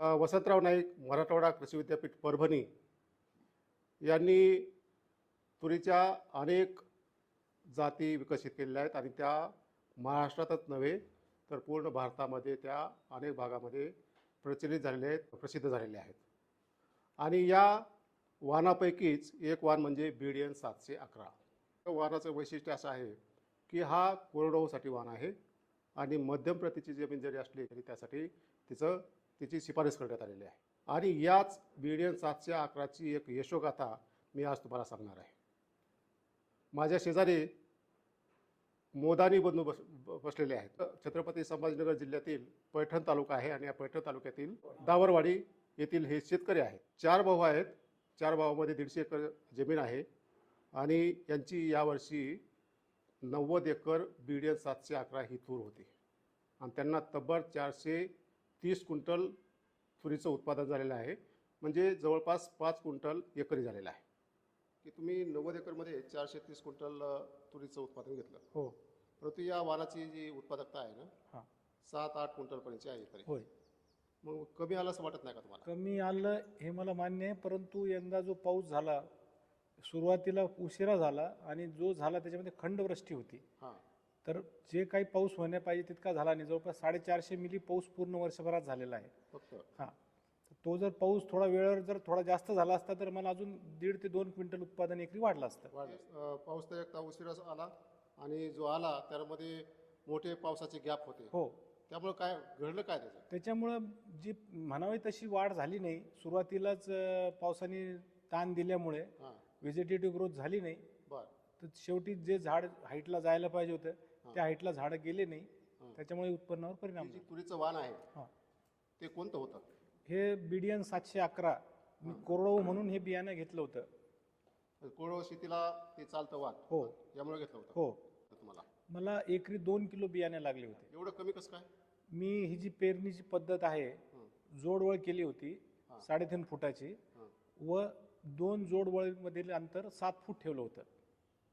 वसंतराव नाईक मराठवाडा कृषी विद्यापीठ परभणी यांनी तुरीच्या अनेक जाती विकसित केलेल्या आहेत आणि त्या महाराष्ट्रातच नव्हे तर पूर्ण भारतामध्ये त्या अनेक भागामध्ये प्रचलित झालेल्या आहेत प्रसिद्ध झालेल्या आहेत. आणि या वाहनापैकीच एक वाहन म्हणजे बी डी एन सातशे अकरा. या वाहनाचं वैशिष्ट्य असं आहे की हा कोरडवाहूसाठी वाहन आहे आणि मध्यम प्रतीची जमीन जरी असली तरी त्यासाठी तिचं तिची शिफारस करण्यात आलेली आहे. आणि याच बी डी एन सातशे अकराची एक यशोगाथा मी आज तुम्हाला सांगणार आहे. माझ्या शेजारी मोदानी बंधू बस बसलेले आहेत. छत्रपती संभाजीनगर जिल्ह्यातील पैठण तालुका आहे आणि या पैठण तालुक्यातील दावरवाडी येथील हे शेतकरी आहेत. चार भाऊ आहेत. चार भावामध्ये दीडशे एकर जमीन आहे. आणि यांची यावर्षी नव्वद एकर बी डी एन सातशे अकरा ही तूर होती. आणि त्यांना तब्बल चारशे तीस क्विंटल तुरीचं उत्पादन झालेलं आहे. म्हणजे जवळपास पाच क्विंटल एकरी झालेलं आहे. की तुम्ही नव्वद एकरमध्ये चारशे तीस क्विंटल तुरीचं उत्पादन घेतलं. हो. परंतु या वाहनाची जी उत्पादकता आहे ना हां. सात आठ क्विंटलपर्यंतची आहे एकरी होय. मग कमी आलं असं वाटत नाही का तुम्हाला? कमी आलं हे मला मान्य आहे परंतु यंदा जो पाऊस झाला सुरुवातीला उशिरा झाला आणि जो झाला त्याच्यामध्ये खंडवृष्टी होती. हां. तर जे काही पाऊस होण्या पाहिजे तितका झाला नाही. जवळपास साडेचारशे मिली पाऊस पूर्ण वर्षभरात झालेला आहे. फक्त. हां. तो जर पाऊस थोडा वेळेवर जर थोडा जास्त झाला असता तर मला अजून दीड ते दोन क्विंटल उत्पादन एकरी वाढलं असतं. अ, पाऊस तर एकदा उशिरा आला आणि जो आला त्यामध्ये मोठे पावसाचे गॅप होते. हो. त्यामुळे काय घडलं काय त्याचं? त्याच्यामुळं जी म्हणावी तशी वाढ झाली नाही. सुरुवातीलाच अं, पावसाने ताण दिल्यामुळे हां. व्हेजिटेटिव्ह ग्रोथ झाली नाही. बरं. तर शेवटी जे झाड हाईटला जायला पाहिजे होतं त्या हाईटला झाडं गेले नाही त्याच्यामुळे उत्पन्नावर परिणाम जे तुरीचं वाण आहे हां. ते कोणतं होतं? हे बिडियन सातशे अकरा मी कोरडो म्हणून हे बियाणं घेतलं होतं. कोरडवाहू शेतीला ते चालतं वाण. हो. यामुळे घेतलं होतं. हो. तुम्हाला? मला एकरी दोन किलो बियाणे लागले होते. एवढं कमी कसं काय? मी ही जी पेरणीची पद्धत आहे जोडवळ केली होती साडेतीन फुटाची हां. व दोन जोडवळीमधील अंतर सात फूट ठेवलं होतं.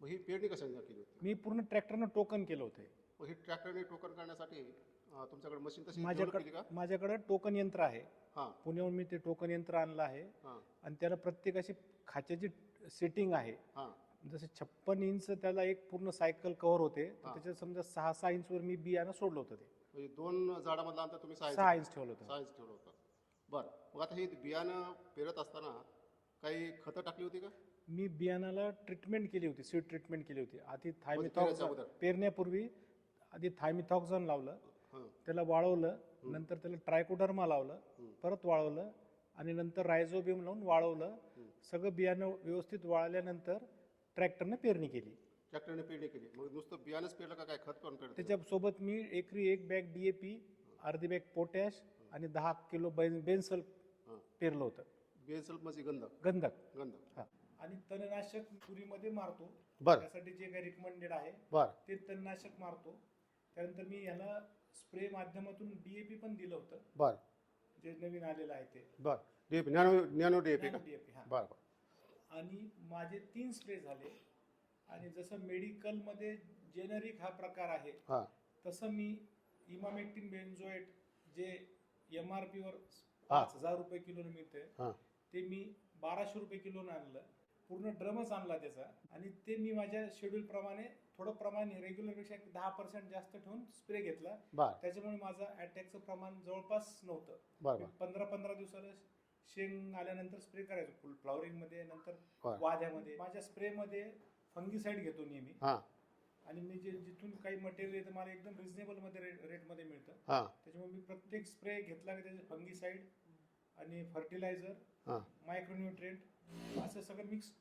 मग ही पेरणी कशाने केली होती? मी पूर्ण ट्रॅक्टरनं टोकन केलं होतं. मग ही ट्रॅक्टरने टोकन करण्यासाठी अं, तुमच्याकडे मशीन तशी develop केली माझ्याकडे का? माझ्याकडं टोकन यंत्र आहे. हां. पुण्याहून मी ते टोकन यंत्र आणलं आहे. हां. आणि त्याला प्रत्येकाची खाच्याची सेटिंग आहे. हां. जसे छप्पन इंच त्याला एक पूर्ण सायकल कव्हर होते तर त्याच्यात समजा सहा सहा इंचवर मी बियाणं सोडलं होतं ते. म्हणजे दोन झाडामधलं अंतर तुम्ही सहा सहा इंच ठेवलं होतं. सहा इंच ठेवलं होतं. बरं. मग आता हे बियाणं पेरत असताना काही खतं टाकली होती का? मी बियाणाला ट्रीटमेंट केली होती सीड ट्रीटमेंट केली होती. आधी पेरण्याच्या थायमिथॉक्झन अगोदर? पेरण्यापूर्वी आधी थायमिथॉक्झन लावलं हां. त्याला वाळवलं नंतर त्याला ट्रायकोडर्मा लावलं परत वाळवलं आणि नंतर रायझोबियम लावून वाळवलं. सगळं बियाणं व्यवस्थित वाळल्यानंतर ट्रॅक्टरनं पेरणी केली. ट्रॅक्टरने पेरणी केली. मग नुसतं बियाणंच पेरलं का काय? खत पण पेरलं? त्याच्यासोबत मी एकरी एक बॅग डी ए पी अर्धी बॅग पोटॅश आणि दहा किलो बेन बेन्सल पेरलं होतं. बेसल म्हणजे गंध गंधक. गंध हा. आणि तणनाशक तुरीमध्ये मारतो. बरं. त्यासाठी जे काही रिकमेंडेड आहे बरं. ते तणनाशक मारतो. त्यानंतर मी ह्याला स्प्रे माध्यमातून डीएपी पण दिलं होतं. बरं. जे नवीन आलेलं आहे ते. बरं. डीएपी नॅनो नॅनो डीएपी का? डीएपी हा. बरं बरं. आणि माझे तीन स्प्रे झाले. आणि जसं मेडिकलमध्ये जेनरिक हा प्रकार आहे हां. तसं मी इमामेक्टिन बेन्झोएट जे एम आर पीवर पाच हजार रुपये किलोनं मिळते हां. ते मी बाराशे रुपये किलोनं आणलं. पूर्ण ड्रमच आणला त्याचा. आणि ते मी माझ्या शेड्यूल प्रमाणे थोडं प्रमाण रेग्युलरपेक्षा एक दहा पर्सेंट जास्त ठेवून स्प्रे घेतला. बरं. त्याच्यामुळे माझं अटॅकचं प्रमाण जवळपास नव्हतं. बरं मी बरं पंधरा पंधरा दिवसाला शेंग आल्यानंतर स्प्रे करायचो फुल फ्लॉवरिंगमध्ये नंतर बरं. वाद्यामध्ये. माझ्या स्प्रे मध्ये फंगीसाईड घेतो नेहमी. हां. आणि मी जे जिथून काही मटेरियल येतं मला एकदम रिझनेबलमध्ये रेट रेटमध्ये मिळतं. हां. त्याच्यामुळे मी प्रत्येक स्प्रे घेतला की त्याचे फंगीसाईड आणि फर्टिलायझर हां. असं सगळं मिक्स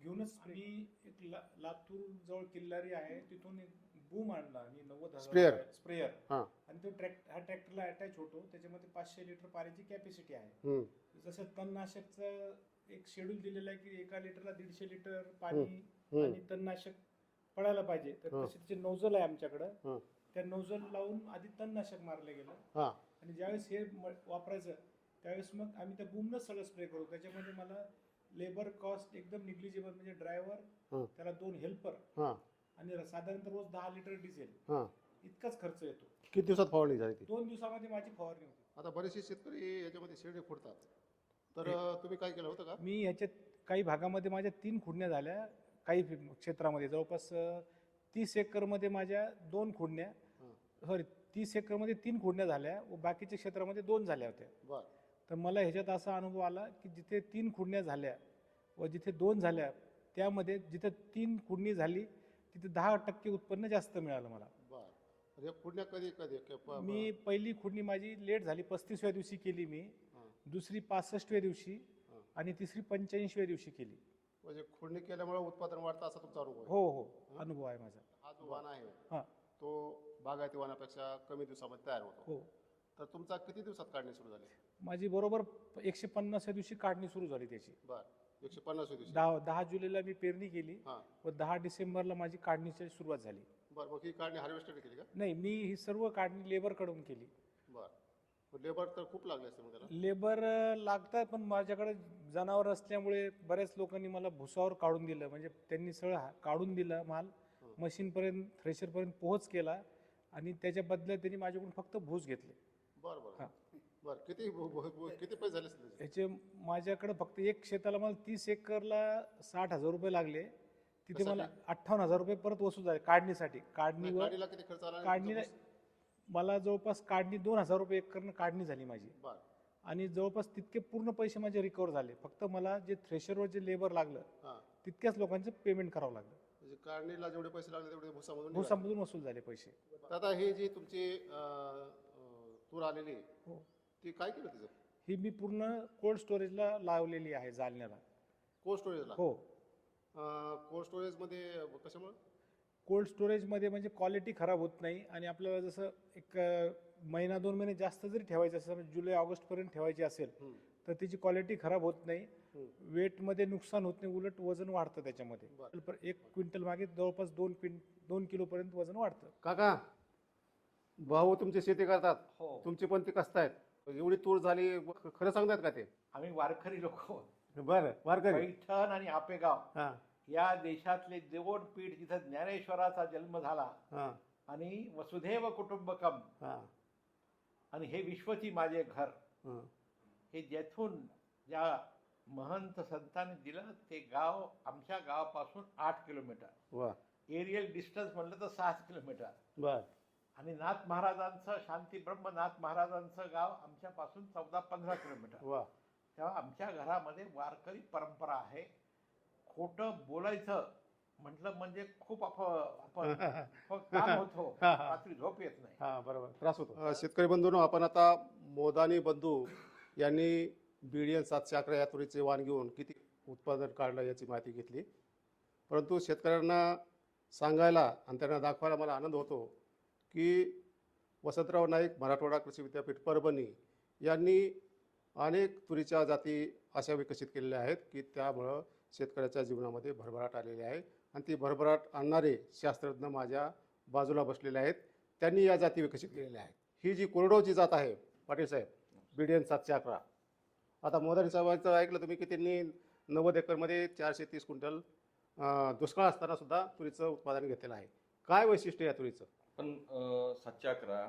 घेऊनच मी एक ला लातूर जवळ किल्लारी आहे तिथून एक बूम आणला मी नव्वद Sprayer. स्प्रेयर हां. आणि तो ट्रॅक हा ट्रॅक्टरला अटॅच होतो त्याच्यामध्ये पाचशे लिटर पाण्याची कॅपॅसिटी आहे. हम्म. जसं तणनाशकचं एक शेड्यूल दिलेलं आहे की एका लिटरला दीडशे लिटर पाणी हम्म. आणि तणनाशक पडायला पाहिजे. तर हं. तसे त्याचे नोझल आहे आमच्याकडं. हां. त्या नोझल लावून आधी तणनाशक मारलं गेलं. हां. आणि ज्यावेळेस हे म- वापरायचं त्यावेळेस मग आम्ही त्या बूमनंच सगळं स्प्रे करू. त्याच्यामध्ये मला लेबर कॉस्ट एकदम निग्लिजिबल म्हणजे ड्रायव्हर. त्याला दोन हेल्पर हां. आणि साधारणतः रोज दहा लिटर डिझेल. हां. इतकाच खर्च येतो. किती दिवसात फवारणी झाली ती? दोन दिवसामध्ये माझी फवारणी होती. आता बरेचसे शेतकरी याच्यामध्ये शेळी फोडतात. तर तुम्ही काय केलं होतं का? मी ह्याच्यात काही भागामध्ये माझ्या तीन खुडण्या झाल्या. काही क्षेत्रामध्ये जवळपास तीस एकरमध्ये माझ्या दोन खुडण्या हां. सॉरी तीस एकरमध्ये तीन खुडण्या झाल्या व बाकीच्या क्षेत्रामध्ये दोन झाल्या होत्या. बर. तर मला ह्याच्यात असा अनुभव आला की जिथे तीन खुडण्या झाल्या व जिथे दोन झाल्या त्यामध्ये जिथे तीन खुडणी झाली तिथे दहा टक्के उत्पन्न जास्त मिळालं मला. बर. म्हणजे पुण्या कधी कधी? मी पहिली खुडणी माझी लेट झाली पस्तीसव्या दिवशी केली मी. दुसरी पासष्टव्या दिवशी. आणि तिसरी पंच्याऐंशीव्या दिवशी केली. म्हणजे खुडणी केल्यामुळे उत्पादन वाढतं असा तुमचा अनुभव हो हो. अनुभव आहे माझा. हा जो वाण आहे हां. तो बागायती वाणापेक्षा कमी दिवसामध्ये तयार होतो. हो. तर तुमचा किती दिवसात काढणी सुरू झाली? माझी बरोबर एकशे पन्नासव्या दिवशी काढणी सुरू झाली त्याची. बर. एकशे पन्नास दिवशी. दहा दहा जुलैला मी पेरणी केली हां. व दहा डिसेंबरला माझी काढणीची सुरुवात झाली. बर मग ही काढणी हार्वेस्टर केली का? नाही मी ही सर्व काढणी लेबरकडून केली. बर. लेबर तर खूप लागले असते त्याला? लेबर लागतात पण माझ्याकडे जनावर असल्यामुळे बऱ्याच लोकांनी मला भुसावर काढून दिलं. म्हणजे त्यांनी सगळं हा- काढून दिलं माल. मशीनपर्यंत थ्रेशरपर्यंत पोहोच केला आणि त्याच्या बदल्यात त्यांनी माझ्याकडून फक्त भूस घेतले. बर बर हां. बर. किती ब- ब- ब- किती पैसे झाले त्याचे? याचे माझ्याकडे फक्त एक शेताला मला तीस एकरला साठ हजार रुपये लागले. तिथे मला अठ्ठावन्न हजार रुपये परत वसूल झाले काढणीसाठी. नाही, काढणीवर काढणीला किती खर्च आला आणि काढणीला तुमचा मला जवळपास काढणी दोन हजार रुपये एकरनं काढणी झाली माझी. बर. आणि जवळपास तितके पूर्ण पैसे माझे रिकवर झाले. फक्त मला जे थ्रेशरवर जे लेबर लागलं हां. तितक्याच लोकांचं पेमेंट करावं लागलं. म्हणजे काढणीला जेवढे पैसे लागले तेवढे भुसामधून निघाले. भूसामधून वसूल झाले पैसे. तर आता ही जी तुमची अं, तूर आलेली आहे, हो. ती काय केलं तिचं? ही मी पूर्ण कोल्ड स्टोरेजला लावलेली आहे जालन्याला. कोल्ड स्टोरेजला? हो. कोल्ड स्टोरेजमध्ये कशामुळे? कोल्ड स्टोरेजमध्ये म्हणजे क्वालिटी खराब होत नाही आणि आपल्याला जसं एक महिना दोन महिने जास्त जरी ठेवायचं असेल म्हणजे जुलै ऑगस्टपर्यंत ठेवायची असेल. तर त्याची क्वालिटी खराब होत नाही. वेटमध्ये नुकसान होत नाही उलट वजन वाढतं त्याच्यामध्ये. एक क्विंटल मागे जवळपास दोन क्विंट दोन किलोपर्यंत वजन वाढतं. काका भाऊ तुमची शेती करतात. हो. तुमची पण ती कसतायत. एवढी तूर झाली खरं सांगतायत का ते? आम्ही वारकरी लोक बरं वारकरी. पैठण आणि आपेगाव. हां. या देशातले देवण पीठ जिथं ज्ञानेश्वराचा जन्म झाला हां. आणि वसुधैव कुटुंबकम हां. आणि हे विश्वची माझे घर. हां. हे जेथून ज्या महंत संतांनी दिलं ते गाव आमच्या गावापासून आठ किलोमीटर. वा. एरियल डिस्टन्स म्हटलं तर सहा किलोमीटर. बर. आणि नाथ महाराजांचं शांती ब्रह्मनाथ महाराजांचं गाव आमच्यापासून चौदा पंधरा किलोमीटर. वा. तेव्हा आमच्या घरामध्ये वारकरी परंपरा आहे. खोटं बोलायचं म्हटलं म्हणजे खूप अप आपण काम होतो रात्री झोप येत नाही. हा बरोबर. त्रास होतो. शेतकरी बंधूंनो आपण आता मोदानी बंधू यांनी बीडीएन सातशे अकरा या तुरीचे वाण घेऊन किती उत्पादन काढलं याची माहिती घेतली. परंतु शेतकऱ्यांना सांगायला आणि त्यांना दाखवायला मला आनंद होतो. की वसंतराव नाईक मराठवाडा कृषी विद्यापीठ परभणी यांनी अनेक तुरीच्या जाती अशा विकसित केलेल्या आहेत की त्यामुळं शेतकऱ्याच्या जीवनामध्ये भरभराट आलेली आहे. आणि ती भरभराट आणणारे शास्त्रज्ञ माझ्या बाजूला बसलेले आहेत. त्यांनी या जाती विकसित केलेल्या आहेत. ही जी कोरडोची जात आहे पाटील साहेब बीडीएन सातशे अकरा. आता मोदारी साहेबांचं ऐकलं तुम्ही की त्यांनी नव्वद एकरमध्ये चारशे तीस क्विंटल दुष्काळ असताना सुद्धा तुरीचं उत्पादन घेतलेलं आहे. काय वैशिष्ट्य आहे या तुरीचं? पण सातशे अकरा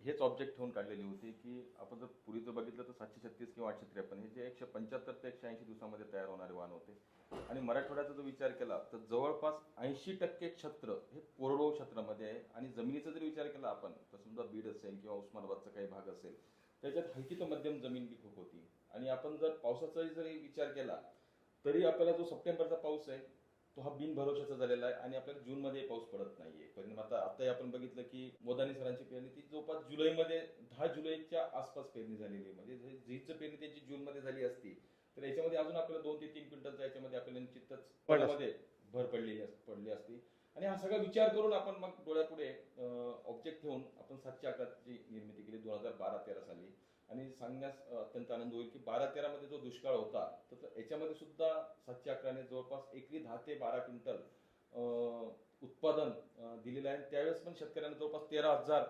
हेच ऑब्जेक्ट ठेवून काढलेली होती की आपण जर पूर्वीचं बघितलं तर सातशे छत्तीस किंवा आठशे त्रेपन्न हे जे एकशे पंच्याहत्तर ते एकशे ऐंशी दिवसामध्ये तयार होणारे वाहन होते. आणि मराठवाड्याचा जर विचार केला तर जवळपास ऐंशी टक्के क्षेत्र हे कोरडवाहू क्षेत्रामध्ये आहे आणि जमिनीचा जर विचार केला आपण तर समजा बीड असेल किंवा उस्मानाबादचा काही भाग असेल त्याच्यात हलकी तर मध्यम जमीन बी खूप होती. आणि आपण जर पावसाचाही जरी विचार केला तरी आपल्याला जो सप्टेंबरचा पाऊस आहे तो हा बिनभरोशाचा झालेला आहे आणि आपल्याला जूनमध्ये पाऊस पडत नाही. आता आताही आपण बघितलं की मोदानी सरांची पेरणी ती जवळपास जुलैमध्ये दहा जुलैच्या आसपास पेरणी झालेली आहे. म्हणजे जे- जीचं पेरणी त्यांची जूनमध्ये झाली असती तर याच्यामध्ये अजून आपल्याला दोन ते तीन क्विंटलचा याच्यामध्ये आपल्याला निश्चितच फळामध्ये भर पडलेली पडली असती. आणि हा सगळा विचार करून आपण मग डोळ्यापुढे ऑब्जेक्ट ठेवून आपण सातशे अकराची निर्मिती केली. दोन हजार बारा तेरा साली. आणि सांगण्यास अत्यंत आनंद होईल की बारा तेरा मध्ये जो दुष्काळ होता तर याच्यामध्ये सुद्धा सातशे अकराने जवळपास एकरी दहा ते बारा क्विंटल अ, उत्पादन दिलेलं आहे. त्यावेळेस पण शेतकऱ्यांना जवळपास तेरा हजार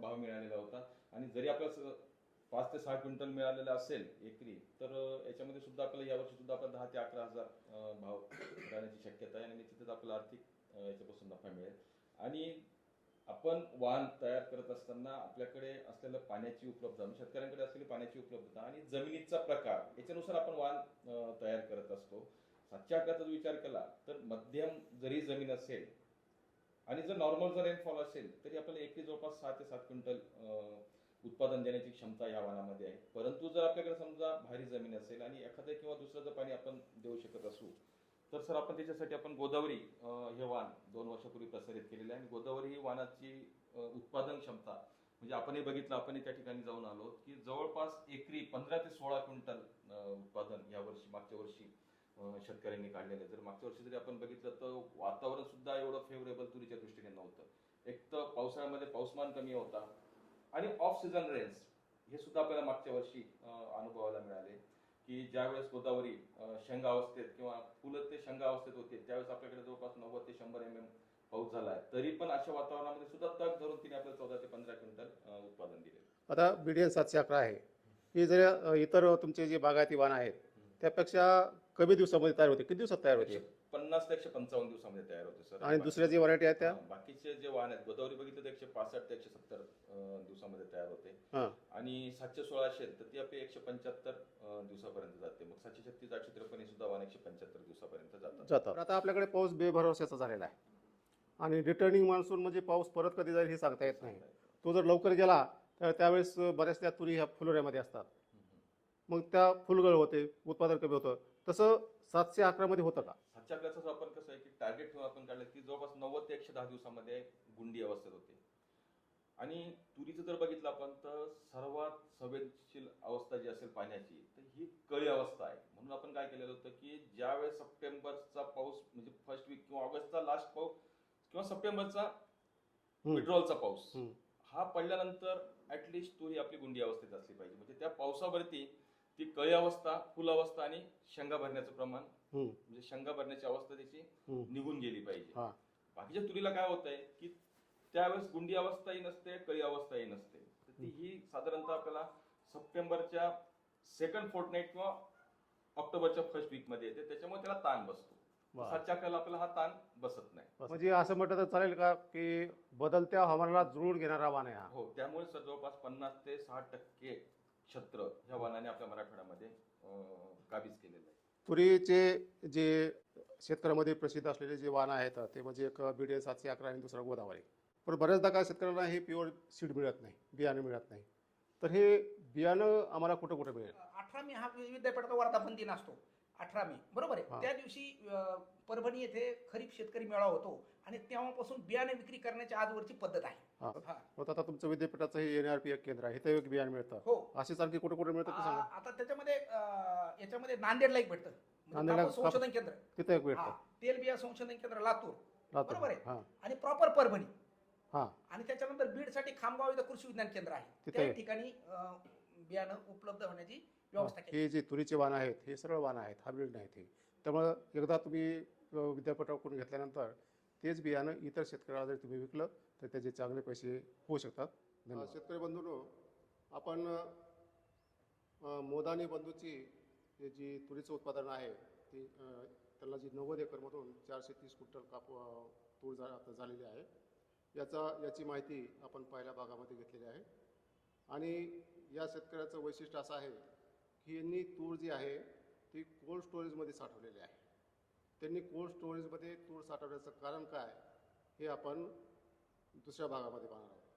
भाव मिळालेला होता. आणि जरी आपल्याला पाच ते सहा क्विंटल मिळालेला असेल एकरी तर याच्यामध्ये सुद्धा आपल्याला यावर्षी सुद्धा आपल्याला दहा ते अकरा हजार भाव राहण्याची शक्यता आहे. आणि निश्चितच आपल्याला आर्थिक याच्यापासून नफा मिळेल. आणि आपण वाहन तयार करत असताना आपल्याकडे असलेलं पाण्याची उपलब्धता म्हणजे शेतकऱ्यांकडे असलेली पाण्याची उपलब्धता आणि जमिनीचा प्रकार याच्यानुसार आपण वाहन तयार करत असतो. सातशे अकराचा जर विचार केला तर मध्यम जरी जमीन असेल आणि जर नॉर्मल जर रेनफॉल असेल तरी आपल्याला एकरी जवळपास सहा ते सात क्विंटल उत्पादन देण्याची क्षमता या वाहनामध्ये आहे. परंतु जर आपल्याकडे समजा भारी जमीन असेल आणि एखादं किंवा दुसरं जर पाणी आपण देऊ शकत असू तर सर आपण त्याच्यासाठी आपण गोदावरी हे वाहन दोन वर्षापूर्वी प्रसारित केलेलं आहे. आणि गोदावरी ही वाहनाची उत्पादन क्षमता म्हणजे आपणही बघितलं आपणही त्या ठिकाणी जाऊन आलो की जवळपास एकरी पंधरा ते सोळा क्विंटल उत्पादन या वर्षी मागच्या वर्षी शेतकऱ्यांनी काढलेलं जर मागच्या वर्षी जरी आपण बघितलं तर वातावरण सुद्धा एवढं फेवरेबल तुरीच्या दृष्टीने नव्हतं. एक तर पावसाळ्यामध्ये पाऊसमान कमी होता. आणि ऑफ सीझन रेन्स हे सुद्धा आपल्याला मागच्या वर्षी अनुभवायला मिळाले. की ज्यावेळेस गोदावरी शेंगा अवस्थेत किंवा फुलं ते शेंगा अवस्थेत होते त्यावेळेस आपल्याकडे जवळपास नव्वद ते शंभर एम एम पाऊस झाला आहे. तरी पण अशा वातावरणामध्ये सुद्धा तग धरून तिने आपल्याला चौदा ते पंधरा क्विंटल उत्पादन दिले. आता बी डी एन सातशे अकरा आहे. ही जर इतर तुमचे जे बागायती वाहन आहेत त्यापेक्षा कमी दिवसामध्ये तयार होते. किती दिवसात तयार होते? पन्नास ते एकशे पंचावन्न दिवसामध्ये तयार होते सर. आणि दुसऱ्या जे व्हरायटी आहेत त्या? हा, बाकीचे जे वाहन आहेत गोदावरी बघितलं तर एकशे पासष्ट ते एकशे सत्तर दिवसामध्ये तयार होते. हां. आणि सातशे सोळा असेल तर ती आपली एकशे पंच्याहत्तर दिवसापर्यंत जाते. मग सातशे छत्तीस आठशे त्रेपन्न ही सुद्धा वाहन एकशे पंच्याहत्तर दिवसापर्यंत जातात. जातं तर आता आपल्याकडे पाऊस बेभरवशाचा झालेला आहे. आणि रिटर्निंग मान्सून म्हणजे पाऊस परत कधी जाईल हे सांगता येत नाही. तो जर लवकर गेला तर त्यावेळेस बऱ्याचशा तुरी ह्या फुलोऱ्यामध्ये असतात. मग त्या फुलगळ होते उत्पादन कमी होतं. तसं सातशे अकरामध्ये होतं का सातशे अकराचं आपण कसं आहे की टार्गेट ठेवून आपण काढलं की जवळपास नव्वद ते एकशे दहा दिवसामध्ये गुंडी अवस्थेत होते आणि तुरीचं जर बघितलं आपण तर सर्वात संवेदनशील अवस्था जी असेल पाण्याची तर ही कळी अवस्था आहे म्हणून आपण काय केलेलं होतं की ज्यावेळेस सप्टेंबरचा पाऊस म्हणजे फर्स्ट वीक किंवा ऑगस्टचा लास्ट पाऊस किंवा सप्टेंबरचा. विड्रॉलचा पाऊस. हा पडल्यानंतर ऍटलिस्ट तुरी आपली गुंडी अवस्थेत असली पाहिजे म्हणजे त्या पावसावरती ती कळी अवस्था फुल अवस्था आणि शेंगा भरण्याचं प्रमाण हम्म. म्हणजे शेंगा भरण्याची अवस्था त्याची हम्म. निघून गेली पाहिजे हा. बाकीच्या तुरीला काय होत आहे की त्यावेळेस गुंडी अवस्थाही नसते कळी अवस्थाही नसते तर ती ही साधारणतः आपल्याला सप्टेंबरच्या सेकंड फोर्टनाईट किंवा ऑक्टोबरच्या फर्स्ट वीकमध्ये येते त्याच्यामुळे त्याला ताण बसतो बरं. सातच्या अकराला आपल्याला हा ताण बसत नाही म्हणजे असं म्हटलं तर चालेल का की बदलत्या हवामानाला जुळून घेणारा वाहन आहे हा हो त्यामुळे सर जवळपास पन्नास ते साठ टक्के क्षेत्र ह्या वाहनाने आपल्या मराठवाड्यामध्ये काबीज केलेलं आहे. तुरीचे जे शेतकऱ्यामध्ये प्रसिद्ध असलेले जे वाहनं आहेत ते म्हणजे एक बी डी एन सातशे अकरा आणि दुसरा गोदावरी. पण बऱ्याचदा काय शेतकऱ्यांना हे प्युअर सीड मिळत नाही बियाणं मिळत नाही. तर हे बियाणं आम्हाला कुठं कुठं मिळेल? अठरा मे हा विद्यापीठाचा वर्धापन दिन असतो. अठरा मे बरोबर. आहे? त्या दिवशी परभणी येथे खरीप शेतकरी मेळावा होतो आणि तेव्हापासून बियाणे विक्री करण्याची आजवरची पद्धत आहे. हा. मग आता तुमचं विद्यापीठाचं हे एन आर पी एक केंद्र आहे इथं एक बियाणं मिळतं. हो. असेच आणखी कुठे कुठे मिळतं ते सांगा. आ- आता त्याच्यामध्ये अ, याच्यामध्ये नांदेडला एक भेटतं. म्हणजे नांदेडला कापूस संशोधन केंद्र. तिथं एक हा. भेटतं तेलबिया संशोधन केंद्र लातूर. लातूर बरोबर आहे. हां. आणि प्रॉपर परभणी. हा. आणि त्याच्यानंतर बीडसाठी खामगाव इथं कृषी विज्ञान केंद्र आहे. तिथे त्या आहे. ठिकाणी अ, बियाणं उपलब्ध होण्याची व्यवस्था केली. हे जे तुरीचे वाहनं आहेत हे सरळ वाहनं आहेत हायब्रिड नाहीत हे त्यामुळं एकदा तुम्ही अ, विद्यापीठाकडून घेतल्यानंतर तेच बियाणं इतर शेतकऱ्याला जर तुम्ही विकलं तर त्याचे चांगले पैसे होऊ शकतात. धन्यवाद. शेतकरी बंधूंनो आपण मोदानी बंधूची हे जी तुरीचं उत्पादन आहे ती त्याला जी नव्वद एकरमधून चारशे तीस क्विंटल काप तूर झा आता झालेली आहे. याचा याची माहिती आपण पहिल्या भागामध्ये घेतलेली आहे. आणि या शेतकऱ्याचं वैशिष्ट्य असं आहे की यांनी तूर जी आहे ती कोल्ड स्टोरेजमध्ये साठवलेली आहे. त्यांनी कोल्ड स्टोरेजमध्ये तूर साठवण्याचं कारण काय हे आपण दुसऱ्या भागामध्ये पाहणार आहोत.